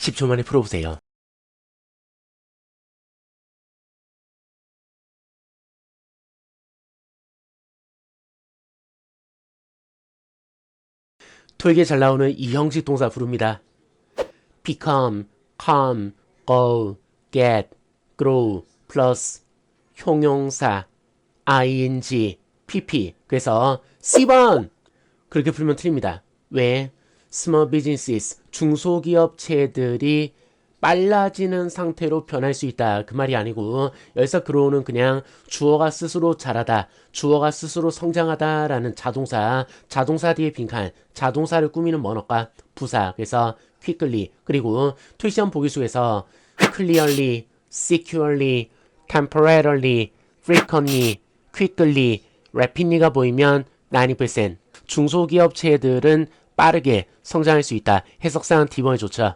10초 만에 풀어보세요. 토익에 잘 나오는 이 형식 동사 부릅니다. become, come, go, get, grow, plus 형용사, ing, pp. 그래서 C번! 그렇게 풀면 틀립니다. 왜? Small businesses, 중소기업체들이 빨라지는 상태로 변할 수 있다. 그 말이 아니고 여기서 grow는 그냥 주어가 스스로 자라다, 주어가 스스로 성장하다 라는 자동사, 자동사 뒤에 빈칸, 자동사를 꾸미는 번역과 부사. 그래서 quickly 그리고 투시험 보기 속에서 clearly, securely, temporarily, frequently, quickly, rapidly가 보이면 90% 중소기업체들은 빠르게 성장할 수 있다. 해석상 D번이 좋죠.